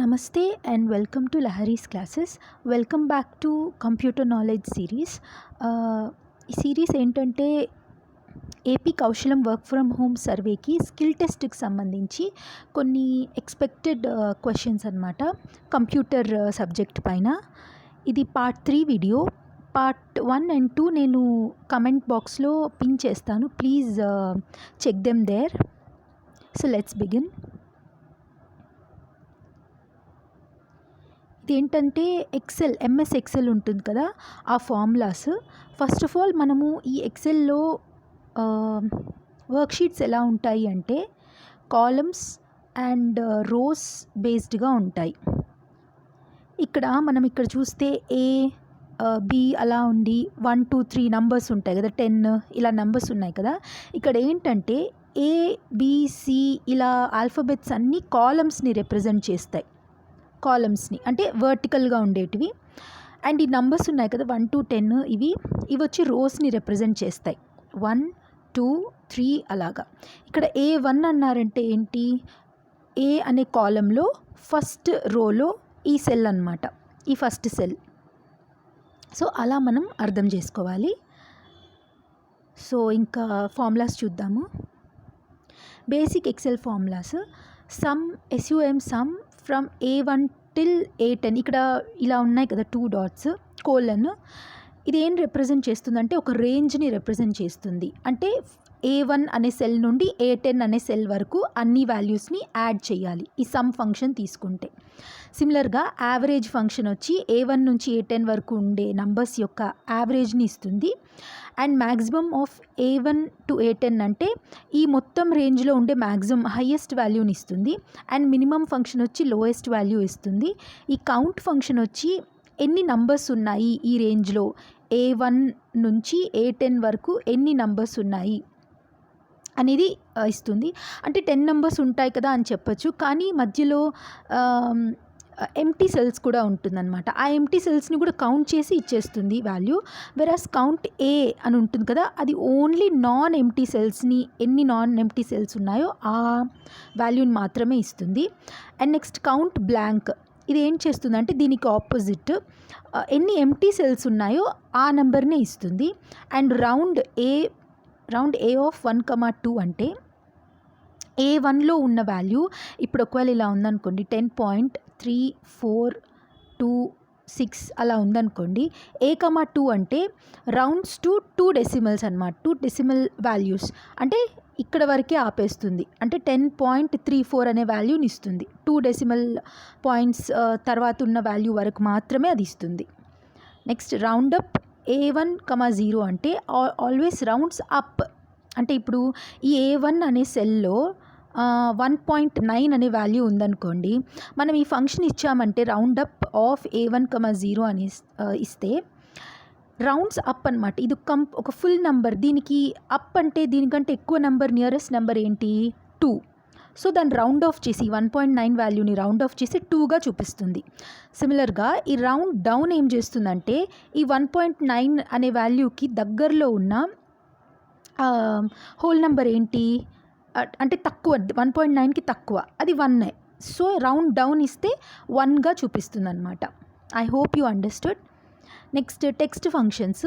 నమస్తే and welcome to Laharis classes. Welcome back to computer knowledge series. ఈ series ఏంటంటే AP Kaushalam work from home సర్వేకి skill టెస్ట్కి సంబంధించి కొన్ని ఎక్స్పెక్టెడ్ క్వశ్చన్స్ అనమాట కంప్యూటర్ సబ్జెక్ట్ పైన. ఇది part three video. Part one and two నేను కమెంట్ బాక్స్లో పిన్ చేస్తాను. Please check them there. So let's begin. ఏంటంటే ఎక్సెల్ ఎంఎస్ ఎక్సెల్ ఉంటుంది కదా ఆ ఫార్ములాస్ ఫస్ట్ ఆఫ్ ఆల్ మనము ఈ ఎక్సెల్లో వర్క్షీట్స్ ఎలా ఉంటాయి అంటే కాలమ్స్ అండ్ రోస్ బేస్డ్గా ఉంటాయి. ఇక్కడ మనం ఇక్కడ చూస్తే ఏ బి uh, అలా ఉండి వన్ టూ త్రీ నంబర్స్ ఉంటాయి కదా టెన్ ఇలా నంబర్స్ ఉన్నాయి కదా. ఇక్కడ ఏంటంటే ఏ బిసి ఇలా ఆల్ఫబెట్స్ అన్నీ కాలమ్స్ని రిప్రజెంట్ చేస్తాయి. కాలమ్స్ని అంటే వర్టికల్గా ఉండేటివి. అండ్ ఈ నంబర్స్ ఉన్నాయి కదా వన్ టు టెన్ ఇవి. ఇవి వచ్చి రోస్ని రిప్రజెంట్ చేస్తాయి. వన్ టూ త్రీ అలాగా. ఇక్కడ ఏ వన్ అన్నారంటే ఏంటి? ఏ అనే కాలంలో ఫస్ట్ రోలో ఈ సెల్ అనమాట ఈ ఫస్ట్ సెల్ సో అలా మనం అర్థం చేసుకోవాలి. సో ఇంకా ఫార్ములాస్ చూద్దాము. Basic Excel formulas sum S U M sum from A one till A ten ఇక్కడ ఇలా ఉన్నాయి కదా టూ డాట్స్ కోలన్ ఇది ఏం రిప్రజెంట్ చేస్తుందంటే ఒక రేంజ్ని రిప్రజెంట్ చేస్తుంది. అంటే ఏ వన్ అనే సెల్ నుండి ఏ టెన్ అనే సెల్ వరకు అన్ని వాల్యూస్ని యాడ్ చేయాలి. ఈ సమ్ ఫంక్షన్ తీసుకుంటే. సిమిలర్గా యావరేజ్ ఫంక్షన్ వచ్చి ఏ వన్ నుంచి ఏ టెన్ వరకు ఉండే నంబర్స్ యొక్క యావరేజ్ని ఇస్తుంది. And maximum of A one to A ten అంటే ఈ మొత్తం రేంజ్లో ఉండే మ్యాక్సిమం హయ్యెస్ట్ వాల్యూని ఇస్తుంది. అండ్ మినిమం ఫంక్షన్ వచ్చి లోయెస్ట్ వాల్యూ ఇస్తుంది. ఈ కౌంట్ ఫంక్షన్ వచ్చి ఎన్ని నంబర్స్ ఉన్నాయి ఈ రేంజ్లో ఏ వన్ నుంచి ఏ టెన్ వరకు ఎన్ని నంబర్స్ ఉన్నాయి? అనేది ఇస్తుంది. అంటే టెన్ నెంబర్స్ ఉంటాయి కదా అని చెప్పచ్చు. కానీ మధ్యలో ఎంటీ సెల్స్ కూడా ఉంటుందన్నమాట. ఆ ఎంటీ సెల్స్ని కూడా కౌంట్ చేసి ఇచ్చేస్తుంది వాల్యూ వెరాస్ కౌంట్ ఏ అని ఉంటుంది కదా అది ఓన్లీ నాన్ ఎంటీ సెల్స్ని ఎన్ని నాన్ ఎంటీ సెల్స్ ఉన్నాయో ఆ వాల్యూని మాత్రమే ఇస్తుంది. అండ్ నెక్స్ట్ కౌంట్ బ్లాంక్ ఇది ఏం చేస్తుంది అంటే దీనికి ఆపోజిట్ ఎన్ని ఎంటీ సెల్స్ ఉన్నాయో ఆ నెంబర్నే ఇస్తుంది. And round A round A of one comma two అంటే ఏ వన్లో ఉన్న వాల్యూ ఇప్పుడు ఒకవేళ ఇలా ఉందనుకోండి ten point three four two six అలా ఉందనుకోండి. ఏ కమా టూ అంటే రౌండ్స్ టు టూ డెసిమల్స్ అనమాట టూ డెసిమల్ వాల్యూస్. అంటే ఇక్కడ వరకే ఆపేస్తుంది. అంటే టెన్ పాయింట్ త్రీ ఫోర్ అనే వాల్యూని ఇస్తుంది. టూ డెసిమల్ పాయింట్స్ తర్వాత ఉన్న వాల్యూ వరకు మాత్రమే అది ఇస్తుంది. Next round up A one comma zero అంటే ఆల్వేస్ రౌండ్స్ అప్. అంటే ఇప్పుడు ఈ ఏ వన్ అనే సెల్లో వన్ పాయింట్ నైన్ అనే వాల్యూ ఉందనుకోండి మనం ఈ ఫంక్షన్ ఇచ్చామంటే round up of A one comma zero అని ఇస్తే రౌండ్స్ అప్ అనమాట ఇది కం ఒక ఫుల్ నెంబర్ దీనికి అప్ అంటే దీనికంటే ఎక్కువ నెంబర్ నియరెస్ట్ నెంబర్ ఏంటి? టూ సో దాన్ని రౌండ్ ఆఫ్ చేసి వన్ పాయింట్ నైన్ వాల్యూని రౌండ్ ఆఫ్ చేసి టూగా చూపిస్తుంది. సిమిలర్గా ఈ రౌండ్ డౌన్ ఏం చేస్తుందంటే ఈ వన్ పాయింట్ నైన్ అనే వాల్యూకి దగ్గరలో ఉన్న హోల్ నెంబర్ ఏంటి? అంటే తక్కువ వన్ పాయింట్ నైన్కి తక్కువ. అది వన్ సో రౌండ్ డౌన్ ఇస్తే వన్గా చూపిస్తుంది అనమాట I hope you understood. Next text functions.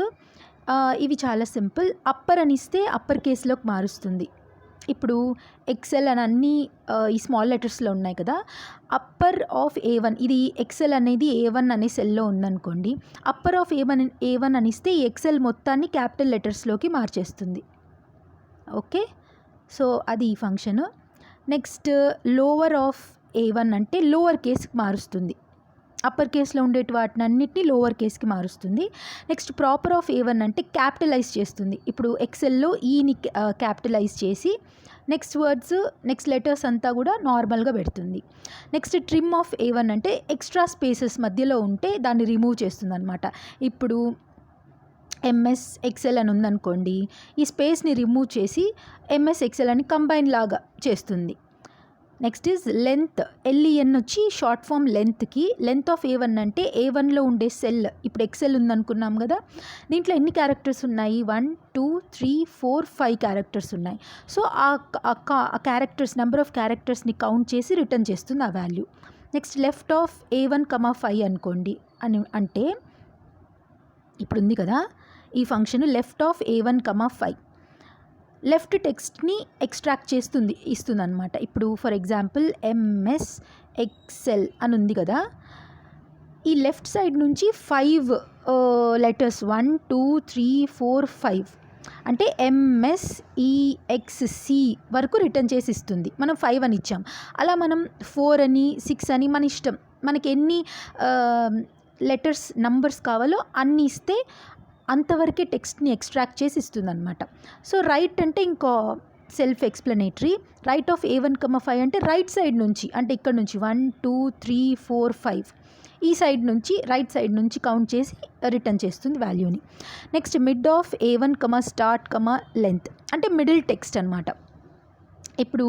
ఇవి చాలా సింపుల్. అప్పర్ అని ఇస్తే అప్పర్ కేసులోకి మారుస్తుంది. ఇప్పుడు ఎక్సెల్ అని అన్ని ఈ స్మాల్ లెటర్స్లో ఉన్నాయి కదా. అప్పర్ ఆఫ్ ఏ వన్ ఇది ఎక్సెల్ అనేది ఏ వన్ అనే సెల్లో ఉందనుకోండి. Upper of A one A one అని ఇస్తే ఈ ఎక్సెల్ మొత్తాన్ని క్యాపిటల్ లెటర్స్లోకి మార్చేస్తుంది. ఓకే? సో అది ఈ function. Next lower of A one అంటే లోవర్ కేస్కి మారుస్తుంది. అప్పర్ కేస్లో ఉండేటి వాటిని అన్నిటిని లోవర్ కేస్కి మారుస్తుంది. Next proper of A one అంటే క్యాపిటలైజ్ చేస్తుంది. ఇప్పుడు ఎక్సెల్లో ఈని క్యాపిటలైజ్ చేసి నెక్స్ట్ వర్డ్స్ నెక్స్ట్ లెటర్స్ అంతా కూడా నార్మల్గా పెడుతుంది. Next trim of A one అంటే ఎక్స్ట్రా స్పేసెస్ మధ్యలో ఉంటే దాన్ని రిమూవ్ చేస్తుంది అనమాట ఇప్పుడు ఎంఎస్ ఎక్సెల్ అని ఉందనుకోండి ఈ స్పేస్ని రిమూవ్ చేసి ఎంఎస్ ఎక్సెల్ అని కంబైన్ లాగా చేస్తుంది. Next is length. L E N వచ్చి షార్ట్ ఫామ్ లెంత్కి లెంత్ ఆఫ్ ఏ వన్ అంటే ఏ వన్లో ఉండే సెల్. ఇప్పుడు ఎక్సెల్ ఉందనుకున్నాం కదా దీంట్లో ఎన్ని క్యారెక్టర్స్ ఉన్నాయి? One two three four five characters ఉన్నాయి. సో ఆ క్యారెక్టర్స్ నెంబర్ ఆఫ్ క్యారెక్టర్స్ని కౌంట్ చేసి రిటర్న్ చేస్తుంది ఆ value. Next left of A one comma five అనుకోండి అని అంటే ఇప్పుడు ఉంది కదా ఈ function left of A one comma five left టెక్స్ట్ని extract చేస్తుంది ఇస్తుంది అనమాట ఇప్పుడు ఫర్ ఎగ్జాంపుల్ ఎంఎస్ ఎక్సెల్ అని ఉంది కదా. ఈ లెఫ్ట్ సైడ్ నుంచి five letters one two three four five అంటే M S E X C వరకు రిటర్న్ చేసి ఇస్తుంది. మనం ఫైవ్ అని ఇచ్చాం. అలా మనం ఫోర్ అని సిక్స్ అని మన ఇష్టం. మనకి ఎన్ని uh, లెటర్స్ నంబర్స్ కావాలో అన్ని ఇస్తే అంతవరకే టెక్స్ట్ని ఎక్స్ట్రాక్ట్ చేసి ఇస్తుంది అనమాట సో రైట్ అంటే ఇంకో self explanatory right of A one comma five అంటే రైట్ సైడ్ నుంచి అంటే ఇక్కడ నుంచి one two three four five. ఈ సైడ్ నుంచి రైట్ సైడ్ నుంచి కౌంట్ చేసి రిటర్న్ చేస్తుంది వాల్యూని. Next mid of A one comma start comma length అంటే మిడిల్ టెక్స్ట్ అనమాట ఇప్పుడు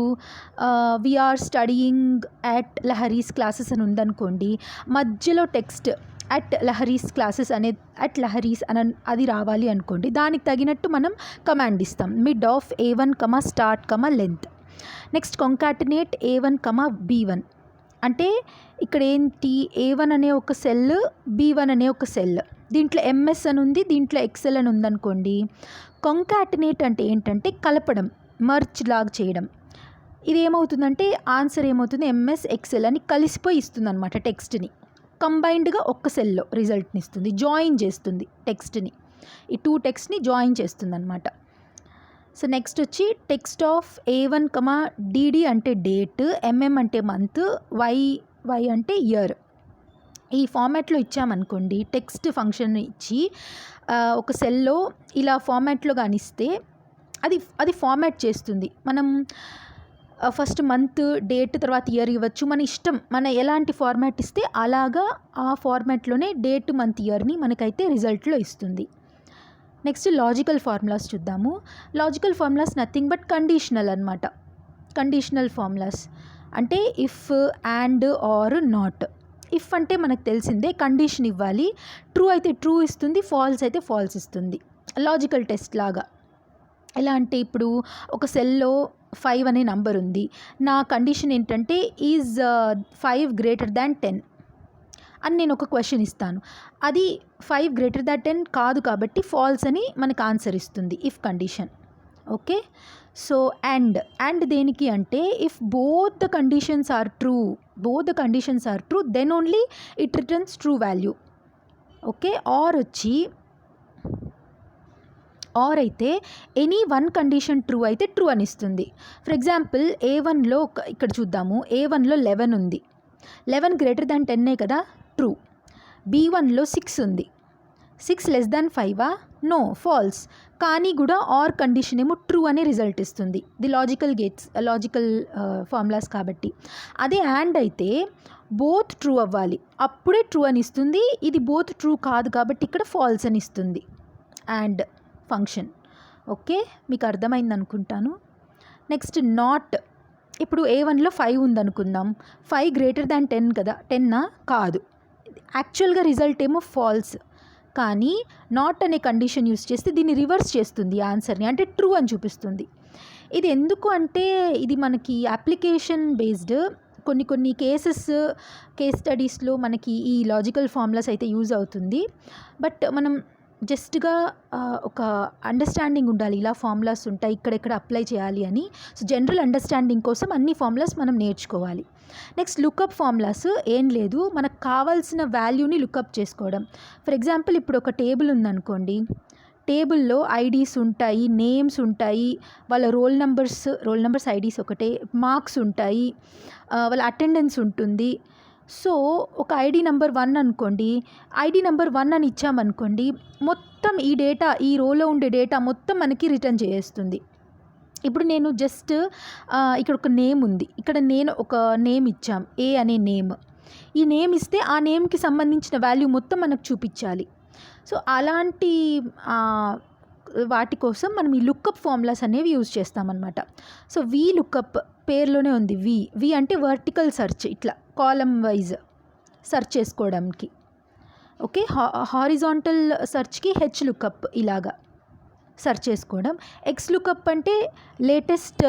we are studying at Lahari's classes అని ఉందనుకోండి మధ్యలో టెక్స్ట్ అట్ లహరీస్ క్లాసెస్ అనే అట్ లహరీస్ అని అది రావాలి అనుకోండి. దానికి తగినట్టు మనం కమాండ్ ఇస్తాం. Mid of A one comma start comma length next concatenate A one comma B one అంటే ఇక్కడ ఏంటి? ఏ వన్ అనే ఒక సెల్ బీ వన్ అనే ఒక సెల్. దీంట్లో ఎంఎస్ అని ఉంది దీంట్లో ఎక్సెల్ అని ఉందనుకోండి. కొంకాటినేట్ అంటే ఏంటంటే కలపడం మర్చ్ లాగ్ చేయడం. ఇది ఏమవుతుందంటే ఆన్సర్ ఏమవుతుంది? ఎంఎస్ ఎక్సెల్ అని కలిసిపోయి ఇస్తుంది అనమాట టెక్స్ట్ని. కంబైన్డ్గా ఒక్క సెల్లో రిజల్ట్ని ఇస్తుంది జాయిన్ చేస్తుంది టెక్స్ట్ని. ఈ టూ టెక్స్ట్ని జాయిన్ చేస్తుంది అనమాట సో నెక్స్ట్ వచ్చి text of A one comma D D అంటే డేట్ ఎంఎం అంటే మంత్ వై వై అంటే ఇయర్. ఈ ఫార్మాట్లో ఇచ్చామనుకోండి టెక్స్ట్ ఫంక్షన్ ఇచ్చి ఒక సెల్లో ఇలా ఫార్మాట్లో కానిస్తే అది అది ఫార్మాట్ చేస్తుంది. మనం ఫస్ట్ మంత్ డేట్ తర్వాత ఇయర్ ఇవ్వచ్చు. మన ఇష్టం మన ఎలాంటి ఫార్మాట్ ఇస్తే అలాగా ఆ ఫార్మాట్లోనే డేట్ మంత్ ఇయర్ని మనకైతే రిజల్ట్లో ఇస్తుంది. నెక్స్ట్ లాజికల్ ఫార్ములాస్ చూద్దాము. Logical formulas nothing but conditional అనమాట కండిషనల్ ఫార్ములాస్ అంటే if and or not if అంటే మనకు తెలిసిందే కండిషన్ ఇవ్వాలి. ట్రూ అయితే ట్రూ ఇస్తుంది ఫాల్స్ అయితే ఫాల్స్ ఇస్తుంది. లాజికల్ టెస్ట్ లాగా. ఎలా అంటే ఇప్పుడు ఒక సెల్లో ఫైవ్ అనే నంబర్ ఉంది. నా కండిషన్ ఏంటంటే is five greater than ten అని నేను ఒక క్వశ్చన్ ఇస్తాను. అది ఫైవ్ గ్రేటర్ దాన్ టెన్ కాదు కాబట్టి ఫాల్స్ అని మనకు ఆన్సర్ ఇస్తుంది if condition. Okay? So and and దేనికి అంటే if both the conditions are true both the conditions are true then only it returns true value. Okay? Or వచ్చి or అయితే any one condition true అయితే true అని ఇస్తుంది for example ఏ వన్లో ఇక్కడ చూద్దాము. ఏ వన్లో లెవెన్ ఉంది. లెవెన్ గ్రేటర్ దాన్ టెన్నే కదా? ట్రూ బీ వన్లో సిక్స్ ఉంది. సిక్స్ లెస్ దాన్ ఫైవా నో ఫాల్స్ కానీ కూడా ఆర్ కండిషన్ ఏమో ట్రూ అనే రిజల్ట్ ఇస్తుంది. The logical gates logical formulas కాబట్టి. అదే యాండ్ అయితే బోత్ ట్రూ అవ్వాలి. అప్పుడే ట్రూ అని ఇస్తుంది ఇది బోత్ ట్రూ కాదు కాబట్టి ఇక్కడ ఫాల్స్ అని ఇస్తుంది అండ్ ఫంక్షన్. ఓకే? మీకు అర్థమైంది అనుకుంటాను నెక్స్ట్ నాట్. ఇప్పుడు ఏ వన్లో ఫైవ్ ఉందనుకుందాం. ఫైవ్ గ్రేటర్ దాన్ టెన్ కదా? టెన్నా? కాదు. యాక్చువల్గా రిజల్ట్ ఏమో ఫాల్స్. కానీ నాట్ అనే కండిషన్ యూస్ చేస్తే దీన్ని రివర్స్ చేస్తుంది ఆన్సర్ని. అంటే ట్రూ అని చూపిస్తుంది. ఇది ఎందుకు అంటే ఇది మనకి అప్లికేషన్ బేస్డ్. కొన్ని కొన్ని కేసెస్ కేస్ స్టడీస్లో మనకి ఈ లాజికల్ ఫార్ములాస్ అయితే యూజ్ అవుతుంది. బట్ మనం జస్ట్గా ఒక అండర్స్టాండింగ్ ఉండాలి. ఇలా ఫార్ములాస్ ఉంటాయి ఇక్కడెక్కడ అప్లై చేయాలి అని. సో జనరల్ అండర్స్టాండింగ్ కోసం అన్ని ఫార్ములాస్ మనం నేర్చుకోవాలి. నెక్స్ట్ లుకప్ ఫార్ములాస్ ఏం లేదు. మనకు కావాల్సిన వాల్యూని లుకప్ చేసుకోవడం. ఫర్ ఎగ్జాంపుల్ ఇప్పుడు ఒక టేబుల్ ఉందనుకోండి. టేబుల్లో ఐడీస్ ఉంటాయి నేమ్స్ ఉంటాయి వాళ్ళ roll numbers roll numbers IDs ఒకటే మార్క్స్ ఉంటాయి వాళ్ళ అటెండెన్స్ ఉంటుంది. సో ఒక ఐడి నెంబర్ వన్ అనుకోండి ఐడి నెంబర్ వన్ అని ఇచ్చామనుకోండి మొత్తం ఈ డేటా ఈ రోలో ఉండే డేటా మొత్తం మనకి రిటర్న్ చేస్తుంది ఇప్పుడు నేను జస్ట్ ఇక్కడ ఒక నేమ్ ఉంది. ఇక్కడ నేను ఒక నేమ్ ఇచ్చాం ఏ అనే నేమ్. ఈ నేమ్ ఇస్తే ఆ నేమ్కి సంబంధించిన వాల్యూ మొత్తం మనకు చూపించాలి. సో అలాంటి వాటి కోసం మనం ఈ లుక్అప్ ఫార్ములాస్ అనేవి యూజ్ చేస్తామన్నమాట. సో వి లుక్అప్ పేర్లోనే ఉంది వి వి అంటే వర్టికల్ సెర్చ్ ఇట్లా. కాలమ్ వైజ్ సెర్చ్ చేసుకోవడానికి ఓకే హారిజాంటల్ సెర్చ్కి హెచ్ లుకప్ ఇలాగా సెర్చ్ చేసుకోవడం. ఎక్స్ లుకప్ అంటే లేటెస్ట్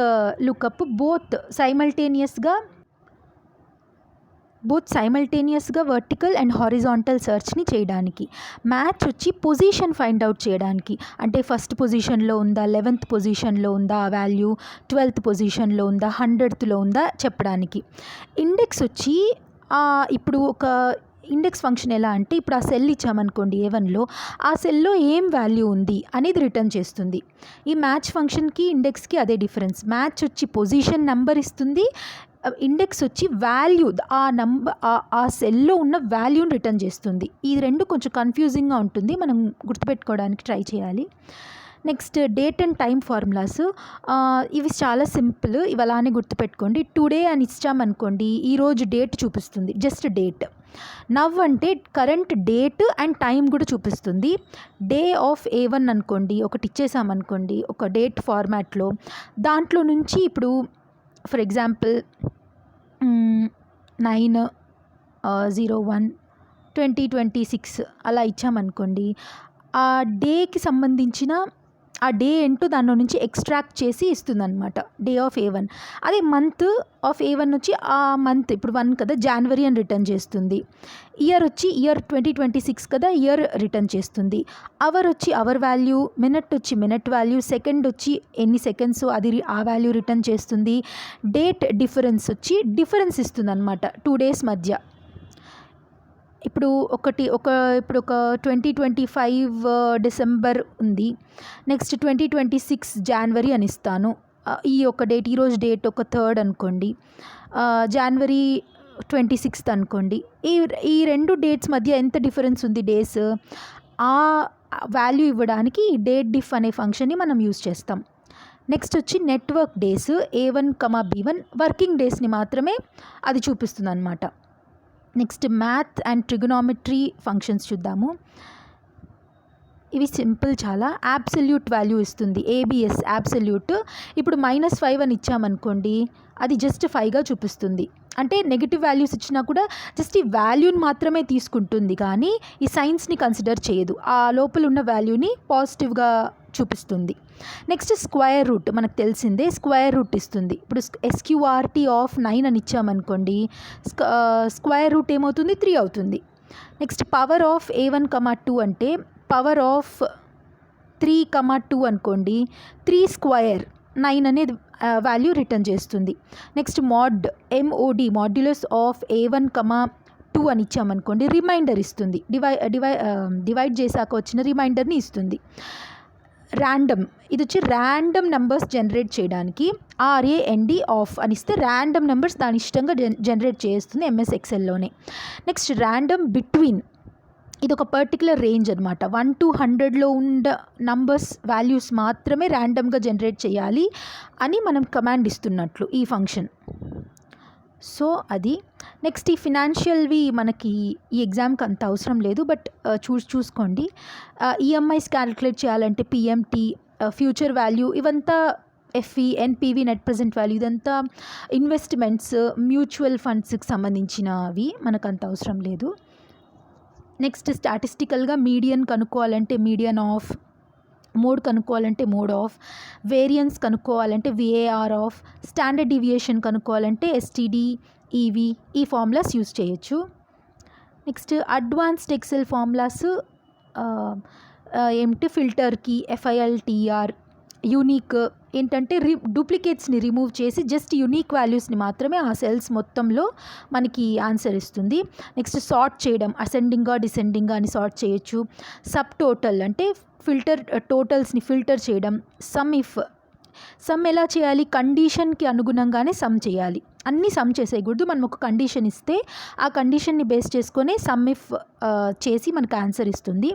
లుకప్ బోత్ సైమల్టేనియస్గా బోత్ సైమల్టేనియస్గా వర్టికల్ అండ్ హారిజాంటల్ సెర్చ్ని చేయడానికి. మ్యాచ్ వచ్చి పొజిషన్ ఫైండ్ అవుట్ చేయడానికి. అంటే ఫస్ట్ పొజిషన్లో ఉందా లెవెన్త్ పొజిషన్లో ఉందా ఆ వాల్యూ? ట్వెల్త్ పొజిషన్లో ఉందా హండ్రెడ్త్లో ఉందా? చెప్పడానికి. ఇండెక్స్ వచ్చి ఇప్పుడు ఒక ఇండెక్స్ ఫంక్షన్ ఎలా అంటే ఇప్పుడు ఆ సెల్ ఇచ్చామనుకోండి ఏ వన్లో ఆ సెల్లో ఏం వాల్యూ ఉంది అనేది రిటర్న్ చేస్తుంది. ఈ మ్యాచ్ ఫంక్షన్కి ఇండెక్స్కి అదే డిఫరెన్స్. మ్యాచ్ వచ్చి పొజిషన్ నెంబర్ ఇస్తుంది ఇండెక్స్ వచ్చి వాల్యూ ఆ నంబర్ ఆ సెల్లో ఉన్న వాల్యూని రిటర్న్ చేస్తుంది. ఈ రెండు కొంచెం కన్ఫ్యూజింగ్గా ఉంటుంది. మనం గుర్తుపెట్టుకోవడానికి ట్రై చేయాలి. Next date and time formulas ఇవి చాలా సింపుల్ ఇవి అలానే గుర్తుపెట్టుకోండి. టుడే అని ఇచ్చామనుకోండి ఈరోజు డేట్ చూపిస్తుంది. జస్ట్ డేట్ నవ్ అంటే కరెంట్ డేట్ అండ్ టైం కూడా చూపిస్తుంది. డే ఆఫ్ ఏ వన్ అనుకోండి ఒకటి ఇచ్చేసామనుకోండి ఒక డేట్ ఫార్మాట్లో దాంట్లో నుంచి ఇప్పుడు for example nine zero one twenty twenty six అలా ఇచ్చామనుకోండి ఆ డేకి సంబంధించిన ఆ డే ఏంటో దాని నుంచి ఎక్స్ట్రాక్ట్ చేసి ఇస్తుంది అనమాట డే ఆఫ్ ఏ వన్ అదే మంత్ ఆఫ్ ఏ వన్ వచ్చి ఆ మంత్ ఇప్పుడు వన్ కదా జనవరి అని రిటర్న్ చేస్తుంది. ఇయర్ వచ్చి ఇయర్ ట్వంటీ ట్వంటీ సిక్స్ కదా ఇయర్ రిటర్న్ చేస్తుంది. అవర్ వచ్చి అవర్ వాల్యూ మినిట్ వచ్చి మినిట్ వాల్యూ సెకండ్ వచ్చి ఎన్ని సెకండ్స్ అది ఆ వాల్యూ రిటర్న్ చేస్తుంది. డేట్ డిఫరెన్స్ వచ్చి డిఫరెన్స్ ఇస్తుంది అనమాట టూ డేస్ మధ్య. ఇప్పుడు ఒకటి ఒక ఇప్పుడు ఒక ట్వంటీ ట్వంటీ ఫైవ్ డిసెంబర్ ఉంది. Next twenty twenty six January అని ఇస్తాను. ఈ ఒక డేట్ ఈరోజు డేట్ ఒక థర్డ్ అనుకోండి. జనవరి ట్వంటీ సిక్స్త్ అనుకోండి. ఈ ఈ రెండు డేట్స్ మధ్య ఎంత డిఫరెన్స్ ఉంది డేస్? ఆ వాల్యూ ఇవ్వడానికి డేట్ డిఫ్ అనే ఫంక్షన్ని మనం యూస్ చేస్తాం. నెక్స్ట్ వచ్చి network days A one comma B one working డేస్ని మాత్రమే అది చూపిస్తుంది అనమాట next math and trigonometry functions చూద్దాము. ఇవి సింపుల్ చాలా. యాబ్సల్యూట్ వాల్యూ ఇస్తుంది. ఏబిఎస్ యాబ్సల్యూట్ ఇప్పుడు మైనస్ ఫైవ్ అని ఇచ్చామనుకోండి అది జస్ట్ ఫైవ్గా చూపిస్తుంది. అంటే నెగిటివ్ వాల్యూస్ ఇచ్చినా కూడా జస్ట్ ఈ వాల్యూని మాత్రమే తీసుకుంటుంది. కానీ ఈ సైన్స్ని కన్సిడర్ చేయదు. ఆ లోపల ఉన్న వాల్యూని పాజిటివ్గా చూపిస్తుంది. నెక్స్ట్ స్క్వేర్ రూట్ మనకు తెలిసిందే. స్క్వేర్ రూట్ ఇస్తుంది. ఇప్పుడు ఎస్క్యూఆర్టీ ఆఫ్ నైన్ అని ఇచ్చామనుకోండి. స్క్వేర్ రూట్ ఏమవుతుంది? త్రీ అవుతుంది. Next power of A one comma two అంటే power of three comma two అనుకోండి. త్రీ స్క్వేర్ నైన్ అనేది వాల్యూ రిటర్న్ చేస్తుంది. Next mod M O D modulus of A one comma two అని ఇచ్చామనుకోండి remainder ఇస్తుంది. డివై డివై డివైడ్ చేశాక వచ్చిన రిమైండర్ని ఇస్తుంది. ర్యాండమ్ ఇది వచ్చి ర్యాండమ్ నెంబర్స్ జనరేట్ చేయడానికి ఆర్ఏఎన్డి ఆఫ్ అని ఇస్తే ర్యాండమ్ నెంబర్స్ దాని ఇష్టంగా జన్ జనరేట్ చేస్తుంది ఎంఎస్ ఎక్సెల్లోనే నెక్స్ట్ ర్యాండమ్ బిట్వీన్ ఇది ఒక పర్టికులర్ రేంజ్ అనమాట వన్ టు హండ్రెడ్లో ఉండ నంబర్స్ వాల్యూస్ మాత్రమే ర్యాండమ్గా జనరేట్ చేయాలి అని మనం కమాండ్ ఇస్తున్నట్లు ఈ ఫంక్షన్ సో అది. నెక్స్ట్ ఈ ఫినాన్షియల్వి మనకి ఈ ఎగ్జామ్కి అంత అవసరం లేదు బట్ uh, చూ చూసుకోండి. Uh, ఈఎంఐస్ క్యాలిక్యులేట్ చేయాలంటే P M T future value ఇవంతా F E N P V net present value ఇదంతా ఇన్వెస్ట్మెంట్స్ మ్యూచువల్ ఫండ్స్కి సంబంధించినవి మనకు అంత అవసరం లేదు. నెక్స్ట్ స్టాటిస్టికల్గా మీడియన్ కనుక్కోవాలంటే మీడియన్ ఆఫ్ మోడ్ కనుక్కోవాలంటే mode of variance కనుక్కోవాలంటే V A R of standard deviation కనుక్కోవాలంటే S T D E V ఈ ఫార్ములాస్ యూస్ చేయొచ్చు. నెక్స్ట్ అడ్వాన్స్డ్ ఎక్సెల్ ఫార్ములాస్ ఏమిటి? ఫిల్టర్కి F I L T R unique ఏంటంటే రి డూప్లికేట్స్ని remove చేసి just unique వాల్యూస్ని మాత్రమే ఆ సెల్స్ మొత్తంలో మనకి ఆన్సర్ ఇస్తుంది. నెక్స్ట్ సార్ట్ చేయడం అసెండింగ్గా డిసెండింగ్గా అని సార్ట్ చేయొచ్చు. సబ్ టోటల్ అంటే ఫిల్టర్ టోటల్స్ని ఫిల్టర్ చేయడం. సమ్ ఇఫ్ సమ్ ఎలా చేయాలి? కండిషన్కి అనుగుణంగానే సమ్ చేయాలి. అన్నీ సమ్ చేసేయకూడదు. మనం ఒక కండిషన్ ఇస్తే ఆ కండిషన్ని బేస్ చేసుకొని సమ్ ఇఫ్ చేసి మనకు ఆన్సర్ ఇస్తుంది.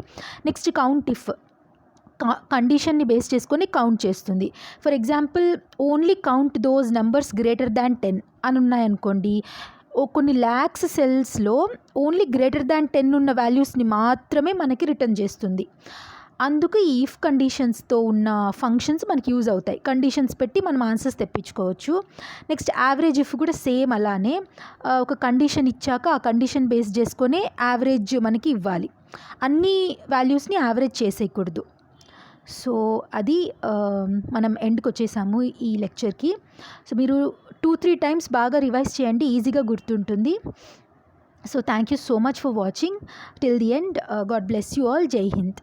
నెక్స్ట్ కౌంట్ ఇఫ్ కండిషన్ని బేస్ చేసుకొని కౌంట్ చేస్తుంది. For example only count those numbers greater than ten అని ఉన్నాయనుకోండి ఓ కొన్ని ల్యాక్స్ సెల్స్లో ఓన్లీ గ్రేటర్ దాన్ టెన్ ఉన్న వాల్యూస్ని మాత్రమే మనకి రిటర్న్ చేస్తుంది. అందుకు ఈ ఇఫ్ కండిషన్స్తో ఉన్న ఫంక్షన్స్ మనకి యూజ్ అవుతాయి. కండిషన్స్ పెట్టి మనం ఆన్సర్స్ తెప్పించుకోవచ్చు. నెక్స్ట్ యావరేజ్ ఇఫ్ కూడా సేమ్ అలానే ఒక కండిషన్ ఇచ్చాక ఆ కండిషన్ బేస్ చేసుకొని యావరేజ్ మనకి ఇవ్వాలి. అన్ని వాల్యూస్ని యావరేజ్ చేసేయకూడదు. సో అది మనం ఎండ్కి వచ్చేసాము ఈ లెక్చర్కి. సో మీరు టూ త్రీ టైమ్స్ బాగా రివైజ్ చేయండి ఈజీగా గుర్తుంటుంది. So thank you so much for watching. Till the end God bless you all. జై హింద్.